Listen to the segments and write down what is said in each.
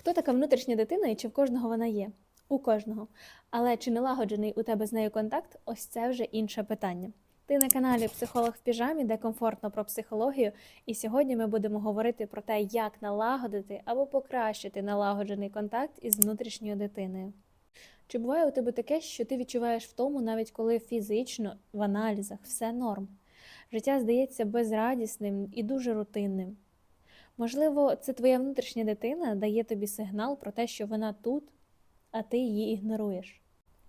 Хто така внутрішня дитина і чи в кожного вона є? У кожного. Але чи налагоджений у тебе з нею контакт? Ось це вже інше питання. Ти на каналі Психолог в піжамі, де комфортно про психологію. І сьогодні ми будемо говорити про те, як налагодити або покращити налагоджений контакт із внутрішньою дитиною. Чи буває у тебе таке, що ти відчуваєш втому, навіть коли фізично в аналізах все норм? Життя здається безрадісним і дуже рутинним. Можливо, це твоя внутрішня дитина дає тобі сигнал про те, що вона тут, а ти її ігноруєш.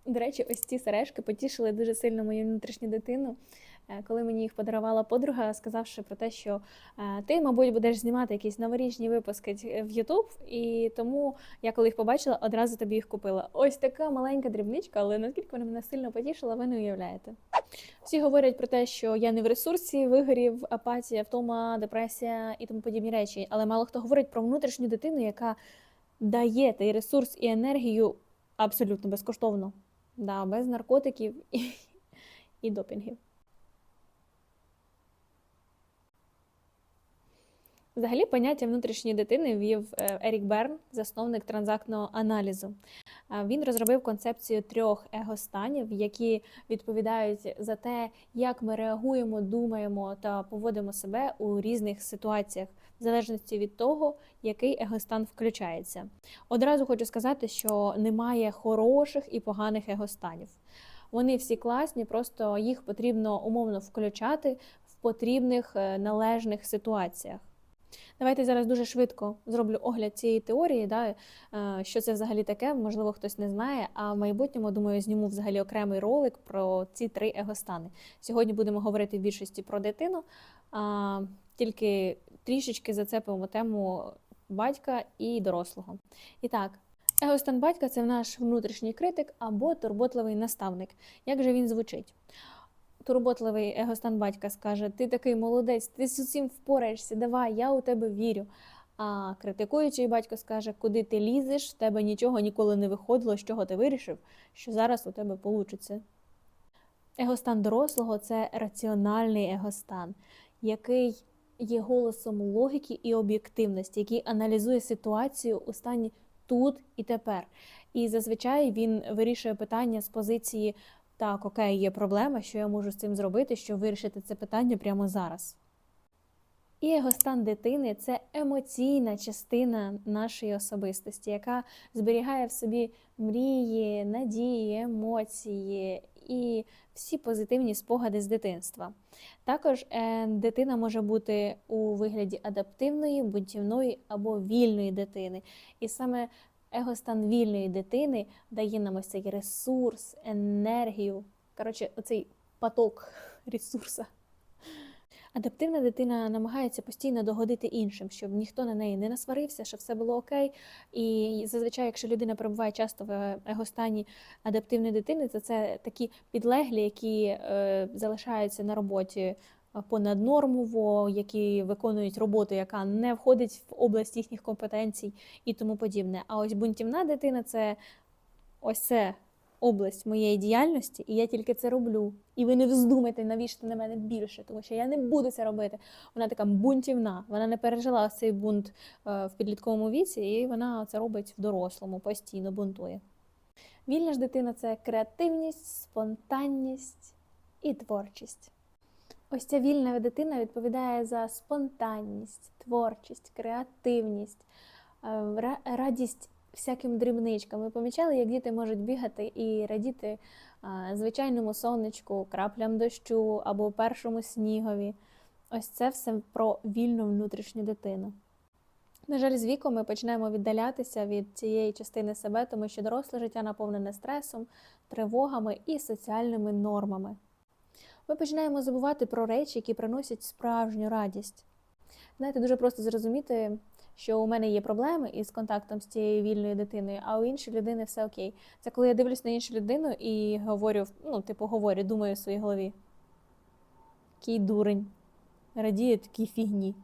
До речі, ось ці сережки потішили дуже сильно мою внутрішню дитину, коли мені їх подарувала подруга, сказавши про те, що е, ти, мабуть, будеш знімати якісь новорічні випуски в YouTube, і тому я, коли їх побачила, одразу тобі їх купила. Ось така маленька дрібничка, але наскільки вона мене сильно потішила, ви не уявляєте. Всі говорять про те, що я не в ресурсі, вигорів, апатія, втома, депресія і тому подібні речі. Але мало хто говорить про внутрішню дитину, яка дає той ресурс і енергію абсолютно безкоштовно. Да, без наркотиків і, і допінгів. Взагалі, поняття внутрішньої дитини ввів е, Ерік Берн, засновник транзактного аналізу. Він розробив концепцію трьох егостанів, які відповідають за те, як ми реагуємо, думаємо та поводимо себе у різних ситуаціях, в залежності від того, який егостан включається. Одразу хочу сказати, що немає хороших і поганих егостанів. Вони всі класні, просто їх потрібно умовно включати в потрібних е, належних ситуаціях. Давайте зараз дуже швидко зроблю огляд цієї теорії, да, е, що це взагалі таке, можливо, хтось не знає. А в майбутньому, думаю, зніму взагалі окремий ролик про ці три егостани. Сьогодні будемо говорити в більшості про дитину, а, тільки трішечки зацепимо тему батька і дорослого. І так, егостан батька це наш внутрішній критик або турботливий наставник. Як же він звучить? Турботливий егостан батька скаже: Ти такий молодець, ти з усім впораєшся, давай, я у тебе вірю. А критикуючий батько скаже, куди ти лізеш, в тебе нічого ніколи не виходило, з чого ти вирішив, що зараз у тебе вийде. Егостан дорослого це раціональний егостан, який є голосом логіки і об'єктивності, який аналізує ситуацію у стані тут і тепер. І зазвичай він вирішує питання з позиції так, окей, є проблема, що я можу з цим зробити, щоб вирішити це питання прямо зараз. І його стан дитини це емоційна частина нашої особистості, яка зберігає в собі мрії, надії, емоції і всі позитивні спогади з дитинства. Також е, дитина може бути у вигляді адаптивної, бунтівної або вільної дитини. І саме егостан вільної дитини дає нам ось цей ресурс, енергію. Коротше, оцей поток ресурсу. Адаптивна дитина намагається постійно догодити іншим, щоб ніхто на неї не насварився, щоб все було окей. І зазвичай, якщо людина перебуває часто в егостані адаптивної дитини, то це такі підлеглі, які е, залишаються на роботі понаднормово, які виконують роботу, яка не входить в область їхніх компетенцій і тому подібне. А ось бунтівна дитина це ось це область моєї діяльності, і я тільки це роблю. І ви не вздумайте навішати на мене більше, тому що я не буду це робити. Вона така бунтівна, вона не пережила цей бунт е, в підлітковому віці, і вона це робить в дорослому, постійно бунтує. Вільна ж дитина це креативність, спонтанність і творчість. Ось ця вільна дитина відповідає за спонтанність, творчість, креативність, е, радість всяким дрібничкам. Ви помічали, як діти можуть бігати і радіти звичайному сонечку, краплям дощу або першому снігові. Ось це все про вільну внутрішню дитину. На жаль, з віком ми почнемо віддалятися від цієї частини себе, тому що доросле життя наповнене стресом, тривогами і соціальними нормами. Ми починаємо забувати про речі, які приносять справжню радість. Знаєте, дуже просто зрозуміти, що у мене є проблеми із контактом з цією вільною дитиною, а у іншої людини все окей. Це коли я дивлюсь на іншу людину і говорю, ну, типу, говорю, думаю в своїй голові. Який дурень, радіє такій фігні.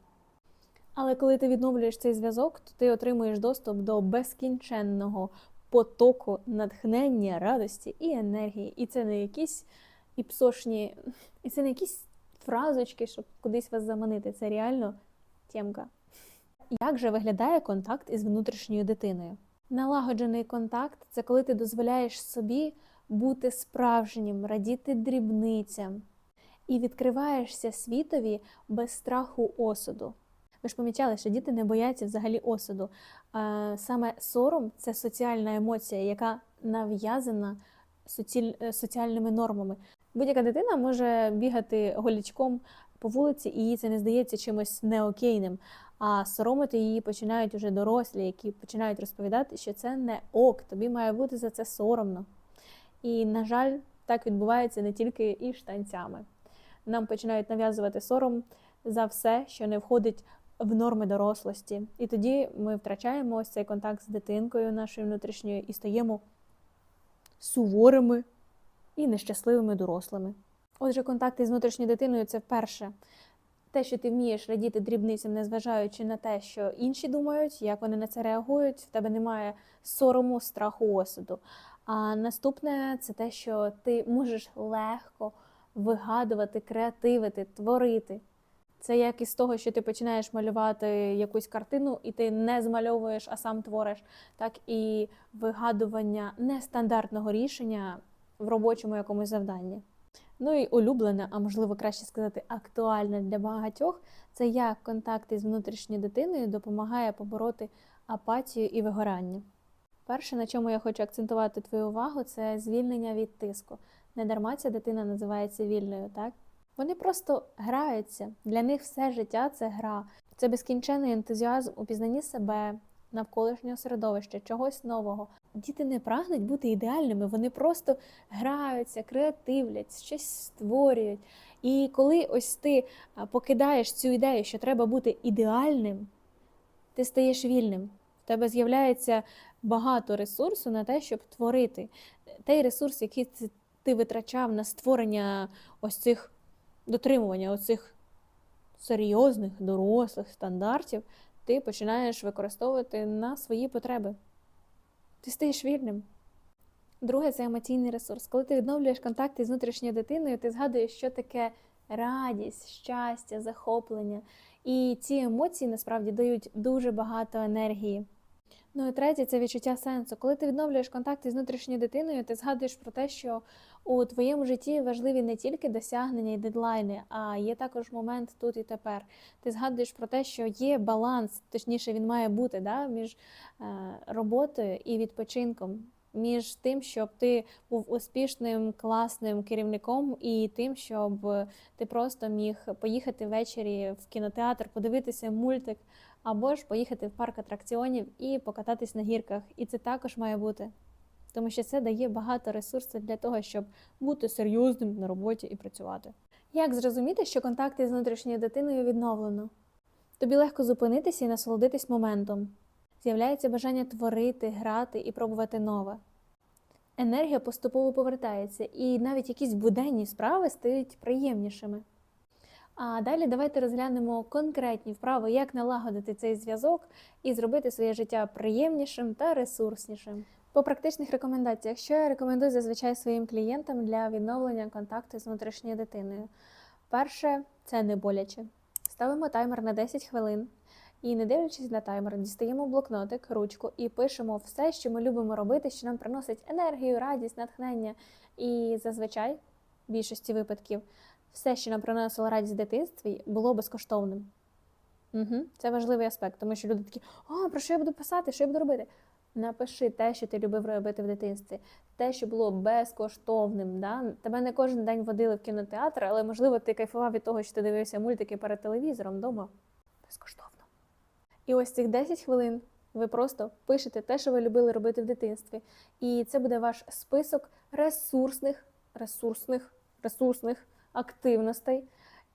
Але коли ти відновлюєш цей зв'язок, то ти отримуєш доступ до безкінченного потоку натхнення, радості і енергії. І це не якісь іпсошні, і це не якісь фразочки, щоб кудись вас заманити. Це реально тємка. Як же виглядає контакт із внутрішньою дитиною? Налагоджений контакт це коли ти дозволяєш собі бути справжнім, радіти дрібницям і відкриваєшся світові без страху осуду. Ви ж помічали, що діти не бояться взагалі осуду. Саме сором це соціальна емоція, яка нав'язана е, соціальними нормами. Будь-яка дитина може бігати голічком по вулиці, і їй це не здається чимось неокейним. А соромити її починають уже дорослі, які починають розповідати, що це не ок, тобі має бути за це соромно. І, на жаль, так відбувається не тільки і штанцями. Нам починають нав'язувати сором за все, що не входить в норми дорослості. І тоді ми втрачаємо ось цей контакт з дитинкою нашою внутрішньою і стаємо суворими і нещасливими дорослими. Отже, контакт із внутрішньою дитиною це вперше те, що ти вмієш радіти дрібницям, незважаючи на те, що інші думають, як вони на це реагують, в тебе немає сорому, страху, осуду. А наступне це те, що ти можеш легко вигадувати, креативити, творити. Це як із того, що ти починаєш малювати якусь картину, і ти не змальовуєш, а сам твориш, так і вигадування нестандартного рішення в робочому якомусь завданні. Ну і улюблене, а можливо краще сказати, актуальне для багатьох, це як контакт із внутрішньою дитиною допомагає побороти апатію і вигорання. Перше, на чому я хочу акцентувати твою увагу, це звільнення від тиску. Не дарма ця дитина називається вільною, так? Вони просто граються. Для них все життя це гра. Це безкінчений ентузіазм у пізнанні себе, навколишнього середовища, чогось нового. Діти не прагнуть бути ідеальними, вони просто граються, креативлять, щось створюють. І коли ось ти покидаєш цю ідею, що треба бути ідеальним, ти стаєш вільним. В тебе з'являється багато ресурсу на те, щоб творити. Той ресурс, який ти- витрачав на створення ось цих дотримування оцих серйозних дорослих стандартів, ти починаєш використовувати на свої потреби. Ти стаєш вільним. Друге це емоційний ресурс. Коли ти відновлюєш контакти з внутрішньою дитиною, ти згадуєш, що таке радість, щастя, захоплення. І ці емоції насправді дають дуже багато енергії. Ну і третє це відчуття сенсу. Коли ти відновлюєш контакти з внутрішньою дитиною, ти згадуєш про те, що у твоєму житті важливі не тільки досягнення і дедлайни, а є також момент тут і тепер. Ти згадуєш про те, що є баланс, точніше, він має бути да, між е, роботою і відпочинком, між тим, щоб ти був успішним, класним керівником, і тим, щоб ти просто міг поїхати ввечері в кінотеатр, подивитися мультик, або ж поїхати в парк атракціонів і покататись на гірках. І це також має бути. Тому що це дає багато ресурсів для того, щоб бути серйозним на роботі і працювати. Як зрозуміти, що контакти з внутрішньою дитиною відновлено? Тобі легко зупинитися і насолодитись моментом. З'являється бажання творити, грати і пробувати нове. Енергія поступово повертається, і навіть якісь буденні справи стають приємнішими. А далі давайте розглянемо конкретні вправи, як налагодити цей зв'язок і зробити своє життя приємнішим та ресурснішим. По практичних рекомендаціях, що я рекомендую зазвичай своїм клієнтам для відновлення контакту з внутрішньою дитиною. Перше, це не боляче. Ставимо таймер на 10 хвилин. І не дивлячись на таймер, дістаємо блокнотик, ручку і пишемо все, що ми любимо робити, що нам приносить енергію, радість, натхнення. І зазвичай, в більшості випадків, все, що нам приносило радість в дитинстві, було безкоштовним. Угу. Це важливий аспект, тому що люди такі, а про що я буду писати, що я буду робити? Напиши те, що ти любив робити в дитинстві, те, що було безкоштовним. Да? Тебе не кожен день водили в кінотеатр, але можливо ти кайфував від того, що ти дивився мультики перед телевізором вдома. Безкоштовно. І ось цих 10 хвилин ви просто пишете те, що ви любили робити в дитинстві. І це буде ваш список ресурсних, ресурсних, ресурсних активностей.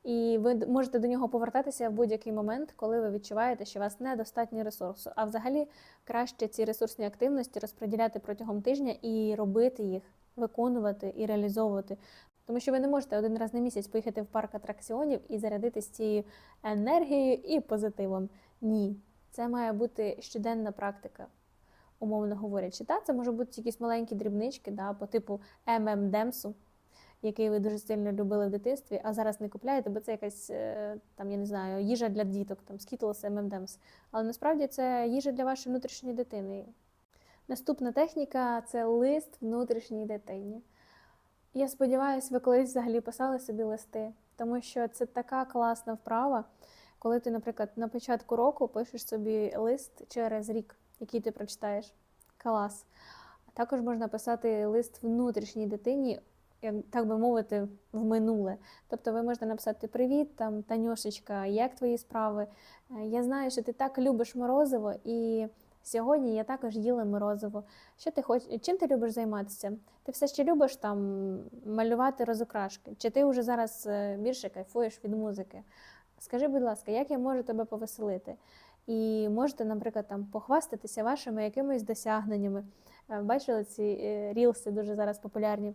І ви можете до нього повертатися в будь-який момент, коли ви відчуваєте, що у вас недостатньо ресурсу. А взагалі краще ці ресурсні активності розподіляти протягом тижня і робити їх, виконувати і реалізовувати. Тому що ви не можете один раз на місяць поїхати в парк атракціонів і зарядитись цією енергією і позитивом. Ні, це має бути щоденна практика, умовно говорячи. Та, це може бути якісь маленькі дрібнички, да, по типу ММДемсу, який ви дуже сильно любили в дитинстві, а зараз не купляєте, бо це якась е, там, я не знаю, їжа для діток, там Skittles, M&M's. Але насправді це їжа для вашої внутрішньої дитини. Наступна техніка це лист внутрішній дитині. Я сподіваюся, ви колись взагалі писали собі листи, тому що це така класна вправа, коли ти, наприклад, на початку року пишеш собі лист через рік, який ти прочитаєш. Клас. Також можна писати лист внутрішній дитині, як так би мовити, в минуле. Тобто ви можете написати Привіт, там Танюшечка, як твої справи? Е, Я знаю, що ти так любиш морозиво, і сьогодні я також їла морозиво. Що ти хоч... Чим ти любиш займатися? Ти все ще любиш там малювати розукрашки? Чи ти вже зараз е, більше кайфуєш від музики? Скажи, будь ласка, як я можу тебе повеселити? І можете, наприклад, там похвастатися вашими якимись досягненнями. Е, Бачили ці рілси дуже зараз популярні.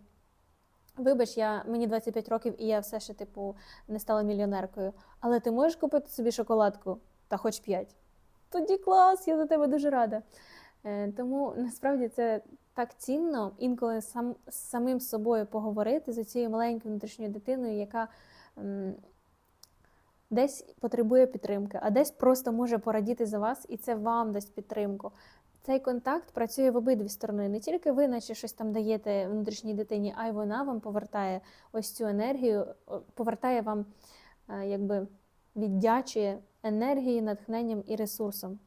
Вибач, я, мені 25 років, і я все ще, типу, не стала мільйонеркою. Але ти можеш купити собі шоколадку та хоч 5. Тоді клас, я за тебе дуже рада. Е, Тому насправді це так цінно інколи сам, з самим собою поговорити з цією маленькою внутрішньою дитиною, яка м, десь потребує підтримки, а десь просто може порадіти за вас, і це вам дасть підтримку. Цей контакт працює в обидві сторони. Не тільки ви, наче щось там даєте внутрішній дитині, а й вона вам повертає ось цю енергію, повертає вам, е, якби віддячує енергією, натхненням і ресурсом.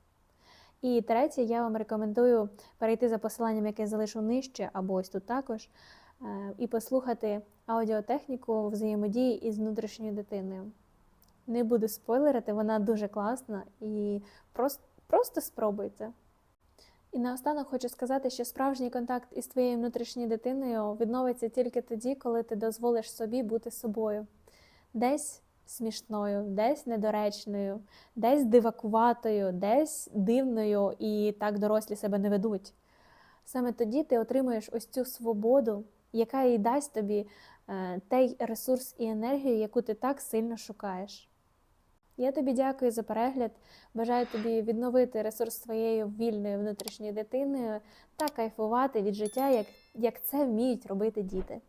І третє, я вам рекомендую перейти за посиланням, яке залишу нижче, або ось тут також, е, і послухати аудіотехніку взаємодії із внутрішньою дитиною. Не буду спойлерити, вона дуже класна і просто, просто спробуйте. І наостанок хочу сказати, що справжній контакт із твоєю внутрішньою дитиною відновиться тільки тоді, коли ти дозволиш собі бути собою. Десь смішною, десь недоречною, десь дивакуватою, десь дивною, і так дорослі себе не ведуть. Саме тоді ти отримуєш ось цю свободу, яка і дасть тобі е, той ресурс і енергію, яку ти так сильно шукаєш. Я тобі дякую за перегляд. Бажаю тобі відновити ресурс твоєї вільної внутрішньої дитини та кайфувати від життя, як, як це вміють робити діти.